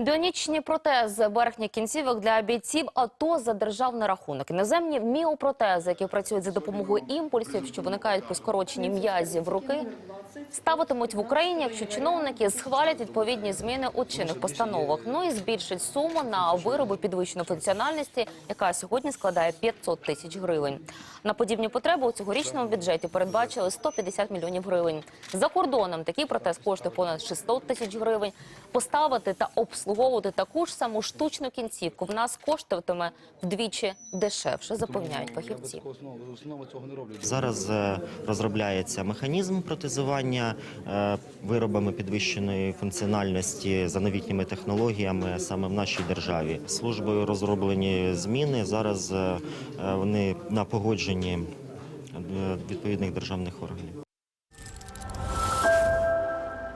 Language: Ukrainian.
Біонічні протези верхніх кінцівок для бійців АТО за державний рахунок. Іноземні міопротези, які працюють за допомогою імпульсів, що виникають по скороченні м'язів руки, ставитимуть в Україні, якщо чиновники схвалять відповідні зміни у чинних постановах. Ну і збільшить суму на вироби підвищеної функціональності, яка сьогодні складає 500 тисяч гривень. На подібні потреби у цьогорічному бюджеті передбачили 150 мільйонів гривень. За кордоном такий протез коштує понад 600 тисяч гривень. Поставити та обслуговувати таку ж саму штучну кінцівку в нас коштуватиме вдвічі дешевше, запевняють фахівці. Основа цього не роблять. Зараз е, розробляється механізм протезування е, виробами підвищеної функціональності за новітніми технологіями саме в нашій державі. Службою розроблені зміни. Зараз е, вони на погодженні відповідних державних органів.